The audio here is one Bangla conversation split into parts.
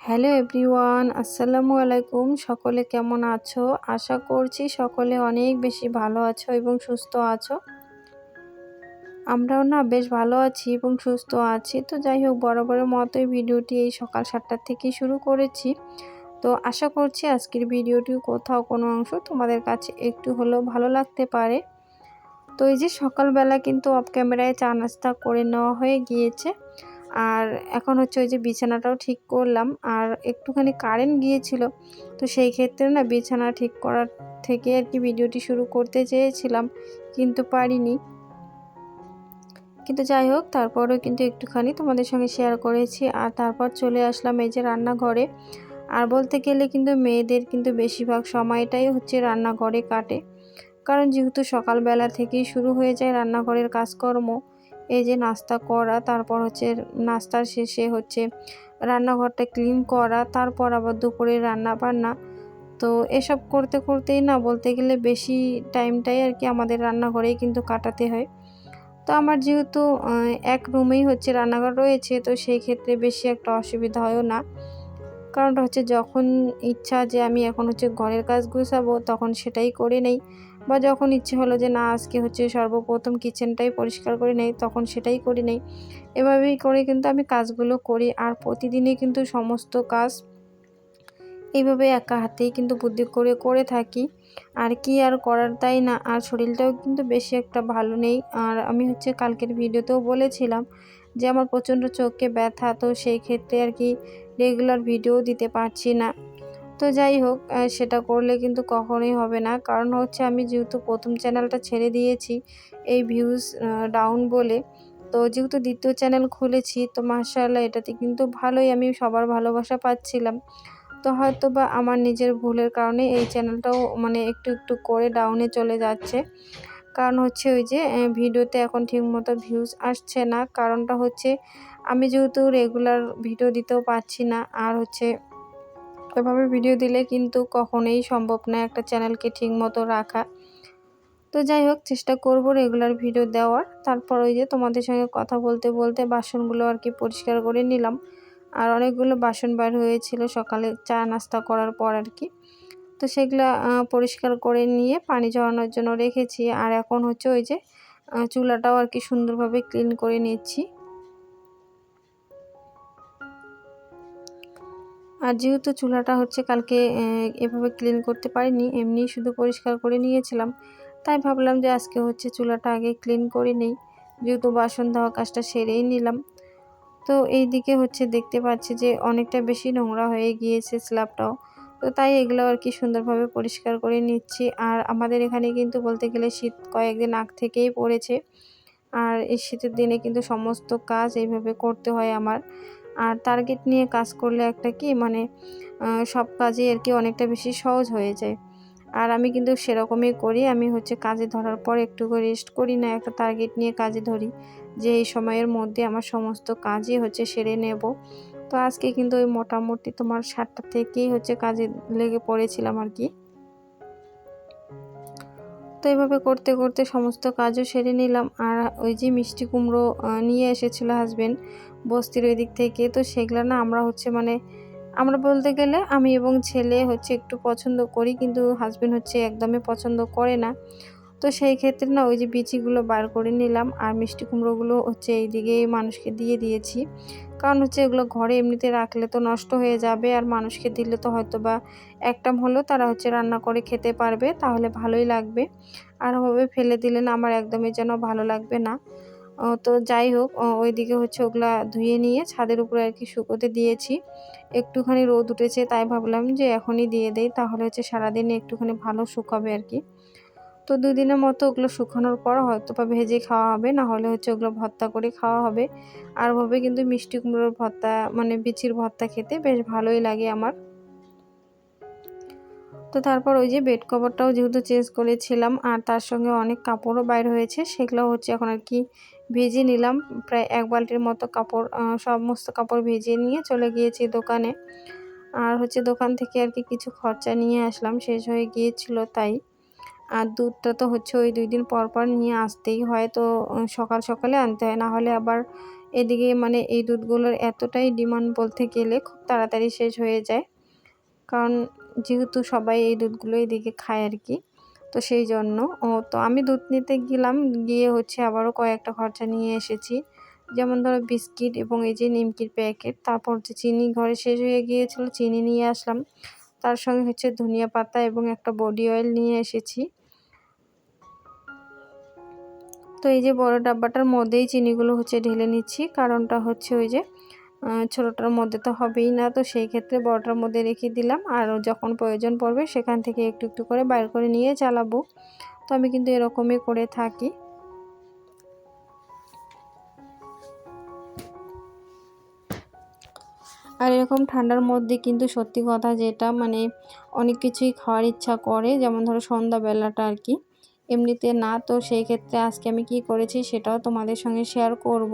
হ্যালো এভরিওয়ান, আসসালামু আলাইকুম। সকলে কেমন আছো? আশা করছি সকলে অনেক বেশি ভালো আছো এবং সুস্থ আছো। আমরাও না বেশ ভালো আছি এবং সুস্থ আছি। তো যাই হোক বড় বরাবরের মতোই ভিডিওটি এই সকাল সাতটার থেকেই শুরু করেছি। তো আশা করছি আজকের ভিডিওটি কোথাও কোনো অংশ তোমাদের কাছে একটু হলেও ভালো লাগতে পারে। তো এই যে সকালবেলা কিন্তু অফ ক্যামেরায় চা নাস্তা করে নেওয়া হয়ে গিয়েছে। আর এখন হচ্ছে ওই যে বিছানাটাও ঠিক করলাম। আর একটুখানি কারেন্ট গিয়েছিল, তো সেই ক্ষেত্রে না বিছানা ঠিক করার থেকে আর কি ভিডিওটি শুরু করতে চেয়েছিলাম, কিন্তু পারিনি। কিন্তু যাই হোক, তারপরেও কিন্তু একটুখানি তোমাদের সঙ্গে শেয়ার করেছি। আর তারপর চলে আসলাম এই যে রান্নাঘরে। আর বলতে গেলে কিন্তু মেয়েদের কিন্তু বেশিরভাগ সময়টাই হচ্ছে রান্নাঘরে কাটে। কারণ যেহেতু সকালবেলা থেকেই শুরু হয়ে যায় রান্নাঘরের কাজকর্ম, এই যে নাস্তা করা, তারপর হচ্ছে নাস্তার শেষে হচ্ছে রান্নাঘরটা ক্লিন করা, তারপর আবার দুপুরে রান্না বান্না। তো এসব করতে করতেই না, বলতে গেলে বেশি টাইমটাই আর কি আমাদের রান্নাঘরেই কিন্তু কাটাতে হয়। তো আমার যেহেতু এক রুমেই হচ্ছে রান্নাঘর রয়েছে, তো সেই ক্ষেত্রে বেশি একটা অসুবিধা হয়ও না। কারণটা হচ্ছে যখন ইচ্ছা যে আমি এখন হচ্ছে ঘরের কাজ গুছাবো, তখন সেটাই করে নেই। বা যখন ইচ্ছে হলো যে না, আজকে হচ্ছে সর্বপ্রথম কিচেনটাই পরিষ্কার করে নেই, তখন সেটাই করে নেই। এভাবেই করে কিন্তু আমি কাজগুলো করি, আর প্রতিদিনই কিন্তু সমস্ত কাজ এইভাবে একা হাতেই কিন্তু বুদ্ধি করে করে থাকি। আর কি আর করার তাই না? আর শরীরটাও কিন্তু বেশি একটা ভালো নেই। আর আমি হচ্ছে কালকের ভিডিওতেও বলেছিলাম যে আমার প্রচণ্ড চোখে ব্যথা, তো সেই ক্ষেত্রে আর কি রেগুলার ভিডিও দিতে পারছি না। তো যাই হোক সেটা করলে কিন্তু কখনোই হবে না। কারণ হচ্ছে আমি যেহেতু প্রথম চ্যানেলটা ছেড়ে দিয়েছি, এই ভিউজ ডাউন বলে, তো যেহেতু দ্বিতীয় চ্যানেল খুলেছি, তো মার্শাল্লাহ এটাতে কিন্তু ভালোই আমি সবার ভালোবাসা পাচ্ছিলাম। তো হয়তো বা আমার নিজের ভুলের কারণে এই চ্যানেলটাও মানে একটু একটু করে ডাউনে চলে যাচ্ছে। কারণ হচ্ছে ওই যে ভিডিওতে এখন ঠিকমতো ভিউজ আসছে না। কারণটা হচ্ছে, আমি যেহেতু রেগুলার ভিডিও দিতেও পারছি না। আর হচ্ছে, এভাবে ভিডিও দিলে কিন্তু কখনোই সম্ভব না একটা চ্যানেলকে ঠিক মতো রাখা। তো যাই হোক, চেষ্টা করব রেগুলার ভিডিও দেওয়ার। তারপর ওই যে তোমাদের সঙ্গে কথা বলতে বলতে বাসনগুলো আর কি পরিষ্কার করে নিলাম। আর অনেকগুলো বাসন বার হয়েছিল সকালে চা নাস্তা করার পর আর কি। তো সেগুলো পরিষ্কার করে নিয়ে পানি ঝরানোর জন্য রেখেছি। আর এখন হচ্ছে ওই যে চুলাটাও আর কি সুন্দরভাবে ক্লিন করে নিচ্ছি। আর যেহেতু চুলাটা হচ্ছে কালকে এভাবে ক্লিন করতে পারিনি, এমনি শুধু পরিষ্কার করে নিয়েছিলাম, তাই ভাবলাম যে আজকে হচ্ছে চুলাটা আগে ক্লিন করে নেই। যেহেতু বাসন দেওয়া কাজটা সেরেই নিলাম। তো এই দিকে হচ্ছে দেখতে পাচ্ছি যে অনেকটা বেশি নোংরা হয়ে গিয়েছে স্ল্যাবটাও। তো তাই এগুলো আর কি সুন্দরভাবে পরিষ্কার করে নিচ্ছি। আর আমাদের এখানে কিন্তু বলতে গেলে শীত কয়েকদিন আগ থেকেই পড়েছে। আর এই শীতের দিনে কিন্তু সমস্ত কাজ এইভাবে করতে হয় আমার। আর টার্গেট নিয়ে কাজ করলে একটা কি মানে সব কাজই আর কি অনেকটা বেশি সহজ হয়ে যায়। আর আমি কিন্তু সেরকমই করি। আমি হচ্ছে কাজে ধরার পর একটু রেস্ট করি না, একটা টার্গেট নিয়ে কাজে ধরি। যে এই সময়ের মধ্যে আমার সমস্ত কাজই হচ্ছে সেরে নেব। তো আজকে কিন্তু ওই মোটামুটি তোমার সাতটা থেকেই হচ্ছে কাজে লেগে পড়েছিলাম আর কি। তো এইভাবে করতে করতে সমস্ত কাজও সেরে নিলাম। আর ওই যে মিষ্টি কুমড়ো নিয়ে এসেছিল হাজব্যান্ড বস্তির ওই দিক থেকে। তো সেগুলো না আমরা হচ্ছে মানে আমরা বলতে গেলে আমি এবং ছেলে হচ্ছে একটু পছন্দ করি। কিন্তু হাজব্যান্ড হচ্ছে একদমই পছন্দ করে না। তো সেই ক্ষেত্রে না ওই যে বিচিগুলো বার করে নিলাম আর মিষ্টি কুমড়োগুলো হচ্ছে এই দিকে মানুষকে দিয়ে দিয়েছি। কারণ হচ্ছে এগুলো ঘরে এমনিতে রাখলে তো নষ্ট হয়ে যাবে আর মানুষকে দিলে তো হয়তো বা একটা হলেও তারা হচ্ছে রান্না করে খেতে পারবে, তাহলে ভালোই লাগবে। আর হবে ফেলে দিলে না আমার একদমই যেন ভালো লাগবে না। তো যাই হোক ওইদিকে হচ্ছে ওগুলা ধুয়ে নিয়ে ছাদের উপরে আর কি শুকোতে দিয়েছি। একটুখানি রোদ উঠেছে তাই ভাবলাম যে এখনই দিয়ে দেই, তাহলে হচ্ছে সারাদিনে একটুখানি ভালো শুকাবে আর কি। তো দুদিনের মতো ওগুলো শুকানোর পর হয়তো বা ভেজে খাওয়া হবে না হলে হচ্ছে ওগুলো ভর্তা করে খাওয়া হবে। আর ভাবে কিন্তু মিষ্টি কুমড়োর ভর্তা মানে বিচির ভর্তা খেতে বেশ ভালোই লাগে আমার। তো তারপর ওই যে বেড কভারটাও যেহেতু চেঞ্জ করেছিলাম, আর তার সঙ্গে অনেক কাপড়ও বাইর হয়েছে সেগুলো হচ্ছে এখন আর কি ভেজে নিলাম। প্রায় এক বালতির মতো কাপড় সমস্ত কাপড় ভেজে নিয়ে চলে গিয়েছি দোকানে। আর হচ্ছে দোকান থেকে আর কি কিছু খরচা নিয়ে আসলাম, শেষ হয়ে গিয়েছিল তাই। আর দুধটা তো হচ্ছে ওই দুই দিন পর পর নিয়ে আসতেই হয়, তো সকাল সকালে আনতে হয়। না হলে আবার এদিকে মানে এই দুধগুলোর এতটাই ডিমান্ড বলতে গেলে খুব তাড়াতাড়ি শেষ হয়ে যায়। কারণ যেহেতু সবাই এই দুধগুলো এদিকে খায় আর কি, তো সেই জন্য। ও, তো আমি দুধ নিতে গেলাম, গিয়ে হচ্ছে আবারও কয়েকটা খরচা নিয়ে এসেছি। যেমন ধরো বিস্কিট এবং এই যে নিমকির প্যাকেট, তারপর হচ্ছে চিনি, ঘরে শেষ হয়ে গিয়েছিল, চিনি নিয়ে আসলাম। তার সঙ্গে হচ্ছে ধনিয়া পাতা এবং একটা বডি অয়েল নিয়ে এসেছি। তো এই যে বড় ডাব্বাটার মধ্যেই চিনিগুলো হচ্ছে ঢেলে নিচ্ছি, কারণটা হচ্ছে ওই যে ছোটোটার মধ্যে তো হবেই না, তো সেই ক্ষেত্রে বড়টার মধ্যে রেখে দিলাম। আর যখন প্রয়োজন পড়বে সেখান থেকে একটু একটু করে বাইর করে নিয়ে চালাবো। তো আমি কিন্তু এরকমই করে থাকি। আর এরকম ঠান্ডার মধ্যে কিন্তু সত্যি কথা যেটা মানে অনেক কিছুই খাওয়ার ইচ্ছা করে, যেমন ধরো সন্ধ্যাবেলাটা আর কি। এমনিতে না, তো সেই ক্ষেত্রে আজকে আমি কি করেছি সেটাও তোমাদের সঙ্গে শেয়ার করব।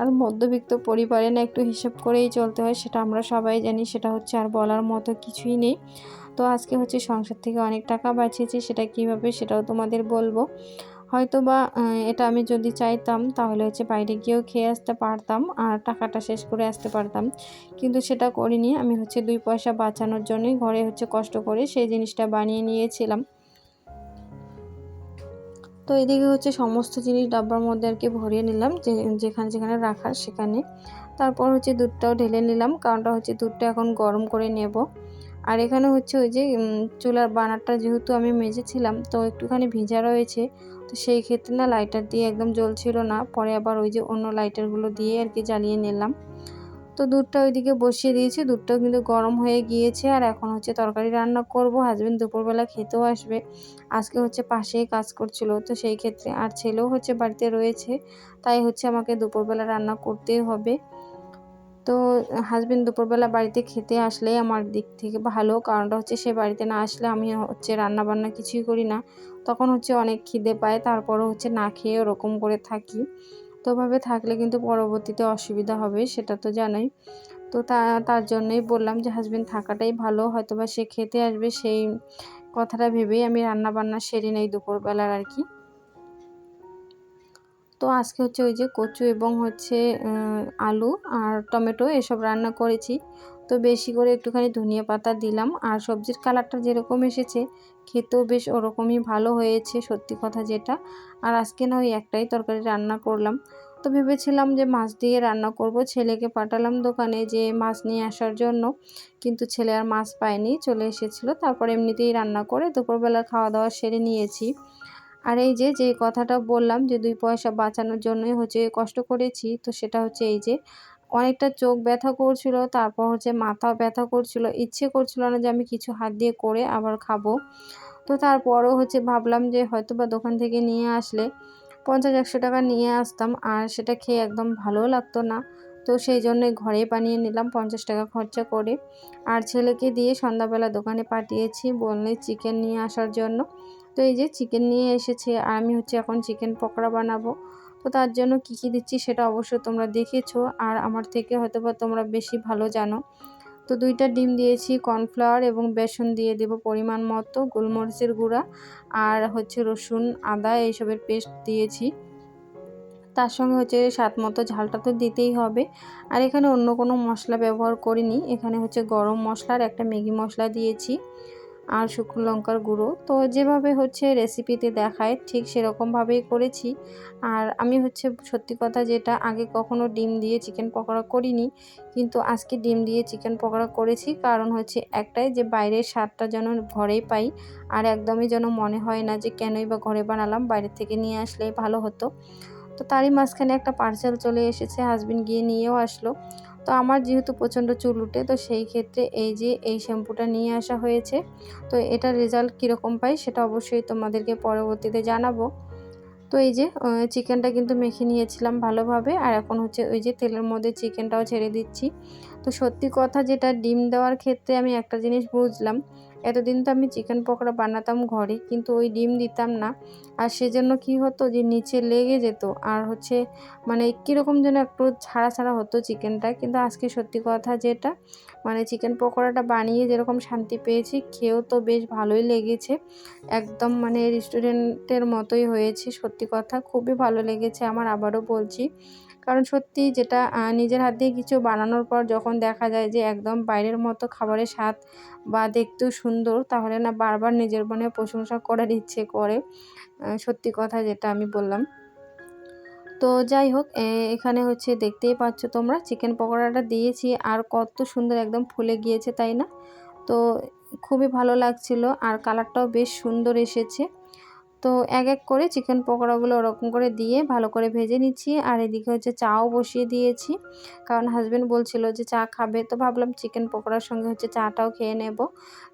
আর মধ্যবিত্ত পরিবারে না একটু হিসেব করেই চলতে হয়, সেটা আমরা সবাই জানি, সেটা হচ্ছে আর বলার মতো কিছুই নেই। তো আজকে হচ্ছে সংসার থেকে অনেক টাকা বাঁচিয়েছি, সেটা কীভাবে সেটাও তোমাদের বলব। হয়তো বা এটা আমি যদি চাইতাম, তাহলে হচ্ছে বাইরে গিয়েও খেয়ে আসতে পারতাম আর টাকাটা শেষ করে আসতে পারতাম। কিন্তু সেটা করিনি। আমি হচ্ছে দুই পয়সা বাঁচানোর জন্যই ঘরে হচ্ছে কষ্ট করে সেই জিনিসটা বানিয়ে নিয়েছিলাম। তো এদিকে হচ্ছে সমস্ত জিনিস ডাব্বার মধ্যে আর কি ভরিয়ে নিলাম, যে, যেখানে যেখানে রাখার সেখানে। তারপর হচ্ছে দুধটাও ঢেলে নিলাম, কারণটা হচ্ছে দুধটা এখন গরম করে নেব। আর এখানে হচ্ছে ওই যে চুলার বানারটা যেহেতু আমি মেজেছিলাম, তো একটুখানি ভিজা রয়েছে তো সেই ক্ষেত্রে না লাইটার দিয়ে একদম জ্বলছিল না। পরে আবার ওই যে অন্য লাইটারগুলো দিয়ে আর কি জ্বালিয়ে নিলাম। তো দুধটা ওইদিকে বসিয়ে দিয়েছি। দুধটাও কিন্তু গরম হয়ে গিয়েছে। আর এখন হচ্ছে তরকারি রান্না করব। হাজবেন্ড দুপুরবেলা খেতেও আসবে। আজকে হচ্ছে পাশেই কাজ করছিল। তো সেই ক্ষেত্রে আর ছেলেও হচ্ছে বাড়িতে রয়েছে। তাই হচ্ছে আমাকে দুপুরবেলা রান্না করতেই হবে। তো হাজবেন্ড দুপুরবেলা বাড়িতে খেতে আসলে আমার দিক থেকে ভালো। কারণটা হচ্ছে সে বাড়িতে না আসলে আমি হচ্ছে রান্না বান্না কিছুই করি না। তখন হচ্ছে অনেক খিদে পায়, তারপরও হচ্ছে না খেয়ে ওরকম করে থাকি। তো ওভাবে থাকলে কিন্তু পরবর্তীতে অসুবিধা হবে, সেটা তো জানাই। তো তা, তার জন্যই বললাম যে হাজবেন্ড থাকাটাই ভালো হয়তো বা সে খেতে আসবে সেই কথাটা ভেবেই আমি রান্না বান্না সেরে নেই দুপুরবেলার আর কি। তো আজকে হচ্ছে ওই যে কচু এবং হচ্ছে আলু আর টমেটো এসব রান্না করেছি। তো বেশি করে একটুখানি ধনিয়া পাতা দিলাম। আর সবজির কালারটা যেরকম এসেছে, খেতেও বেশ ওরকমই ভালো হয়েছে, সত্যি কথা যেটা। আর আজকে না ওই একটাই তরকারি রান্না করলাম। তো ভেবেছিলাম যে মাছ দিয়ে রান্না করব। ছেলেকে পাঠালাম দোকানে যে মাছ নিয়ে আসার জন্য, কিন্তু ছেলে আর মাছ পায়নি, চলে এসেছিল। তারপর এমনিতেই রান্না করে দুপুরবেলা খাওয়া দাওয়া সেরে নিয়েছি। আর এই যে যে কথাটা বললাম যে দুই পয়সা বাঁচানোর জন্যই হচ্ছে কষ্ট করেছি, তো সেটা হচ্ছে এই যে অনেকটা চোখ ব্যথা করছিল, তারপর হচ্ছে মাথাও ব্যথা করছিল, ইচ্ছে করছিল না যে আমি কিছু হাত দিয়ে করে আবার খাব। তো তারপরও হচ্ছে ভাবলাম যে হয়তো বা দোকান থেকে নিয়ে আসলে পঞ্চাশ, একশো টাকা নিয়ে আসতাম আর সেটা খেয়ে একদম ভালোও লাগতো না। তো সেই জন্যই ঘরে বানিয়ে নিলাম পঞ্চাশ টাকা খরচা করে। আর ছেলেকে দিয়ে সন্ধ্যাবেলা দোকানে পাঠিয়েছি বললে চিকেন নিয়ে আসার জন্য। তো এই যে চিকেন নিয়ে এসেছে আর আমি হচ্ছে এখন চিকেন পকোড়া বানাবো। তো তার জন্য কী কী দিচ্ছি সেটা অবশ্যই তোমরা দেখেছ। আর আমার থেকে হয়তো বা তোমরা বেশি ভালো জানো। তো দুইটা ডিম দিয়েছি, কর্নফ্লাওয়ার এবং বেসন দিয়ে দেব পরিমাণ মতো, গোলমরিচের গুঁড়া আর হচ্ছে রসুন, আদা এইসবের পেস্ট দিয়েছি। তার সঙ্গে হচ্ছে স্বাদ মতো ঝালটা তো দিতেই হবে। আর এখানে অন্য কোনো মশলা ব্যবহার করিনি। এখানে হচ্ছে গরম মশলার একটা ম্যাগি মশলা দিয়েছি। আর শুকনো লঙ্কার গুঁড়ো। তো যেভাবে হচ্ছে রেসিপিতে দেখায়, ঠিক সেরকমভাবেই করেছি। আর আমি হচ্ছে সত্যি কথা যেটা, আগে কখনো ডিম দিয়ে চিকেন পকোড়া করিনি, কিন্তু আজকে ডিম দিয়ে চিকেন পকোড়া করেছি। কারণ হচ্ছে একটাই যে বাইরের স্বাদটা যেন ঘরেই পাই, আর একদমই যেন মনে হয় না যে কেনই বা ঘরে বানালাম, বাইরে থেকে নিয়ে আসলেই ভালো হতো। তো তারই মাঝখানে একটা পার্সেল চলে এসেছে হাজবেন্ড গিয়ে নিয়েও আসলো। তো আমার যেহেতু প্রচণ্ড চুল উঠে, তো সেই ক্ষেত্রে এই যে এই শ্যাম্পুটা নিয়ে আসা হয়েছে, তো এটার রেজাল্ট কীরকম পাই সেটা অবশ্যই তোমাদেরকে পরবর্তীতে জানাব। তো এই যে চিকেনটা কিন্তু মেখে নিয়েছিলাম ভালোভাবে, আর এখন হচ্ছে ওই যে তেলের মধ্যে চিকেনটাও ছেড়ে দিচ্ছি। তো সত্যি কথা যেটা ডিম দেওয়ার ক্ষেত্রে আমি একটা জিনিস বুঝলাম এতদিন তো আমি চিকেন পকোড়া বানাতাম ঘরে, কিন্তু ওই ডিম দিতাম না। আর সেজন্য কি হতো যে নিচে লেগে যেত। আর হচ্ছে মানে কীরকম যেন একটু ছাড়া ছাড়া হতো চিকেনটা, কিন্তু আজকে সত্যি কথা যেটা মানে চিকেন পকোড়াটা বানিয়ে যেরকম শান্তি পেয়েছি, খেয়েও তো বেশ ভালোই লেগেছে। একদম মানে রেস্টুরেন্টের মতোই হয়েছে সত্যি কথা। খুবই ভালো লেগেছে, আমার আবারও বলছি। কারণ সত্যি যেটা নিজের হাত দিয়ে কিছু বানানোর পর যখন দেখা যায় যে একদম বাইরের মতো খাবারের স্বাদ বা দেখতেও সুন্দর, তাহলে না বারবার নিজের মনে প্রশংসা করার ইচ্ছে করে। সত্যি কথা যেটা আমি বললাম। তো যাই হোক এখানে হচ্ছে দেখতেই পাচ্ছ তোমরা, চিকেন পকোড়াটা দিয়েছি, আর কত সুন্দর একদম ফুলে গিয়েছে, তাই না? তো খুবই ভালো লাগছিল, আর কালারটাও বেশ সুন্দর এসেছে। তো এক এক করে চিকেন পকোড়াগুলো ওরকম করে দিয়ে ভালো করে ভেজে নিচ্ছি। আর এদিকে হচ্ছে চাও বসিয়ে দিয়েছি। কারণ হাজব্যান্ড বলছিল যে চা খাবে, তো ভাবলাম চিকেন পকোড়ার সঙ্গে হচ্ছে চাটাও খেয়ে নেব।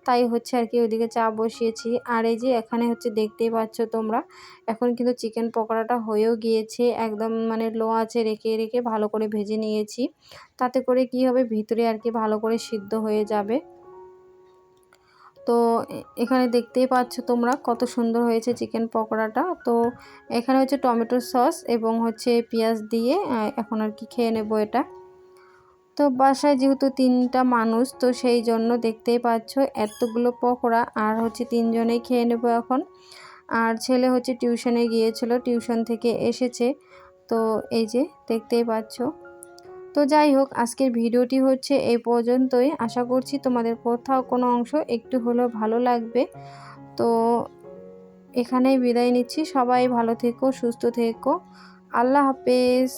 তাই হচ্ছে আর কি ওইদিকে চা বসিয়েছি। আর এই যে এখানে হচ্ছে দেখতেই পাচ্ছ তোমরা, এখন কিন্তু চিকেন পকোড়াটা হয়েও গিয়েছে। একদম মানে লো আছে রেখে রেখে ভালো করে ভেজে নিয়েছি। তাতে করে কি হবে, ভিতরে আর কি ভালো করে সিদ্ধ হয়ে যাবে। তো এখানে দেখতেই পাচ্ছ তোমরা কত সুন্দর হয়েছে চিকেন পকোড়াটা। তো এখানে হচ্ছে টমেটো সস এবং হচ্ছে পেঁয়াজ দিয়ে এখন আর কি খেয়ে নেব এটা। তো বাসায় যেহেতু তিনটা মানুষ, তো সেই জন্য দেখতেই পাচ্ছ এতগুলো পকোড়া আর হচ্ছে তিনজনেই খেয়ে নেব এখন। আর ছেলে হচ্ছে টিউশনে গিয়েছিল, টিউশন থেকে এসেছে। তো এই যে দেখতেই পাচ্ছ তো যাই হোক, আজকের ভিডিওটি হচ্ছে এই পর্যন্তই। আশা করছি তোমাদের কোথাও কোনো অংশ একটু হলেও ভালো লাগবে। তো এখানেই বিদায় নিচ্ছি। সবাই ভালো থেকো, সুস্থ থেকো। আল্লাহ হাফেজ।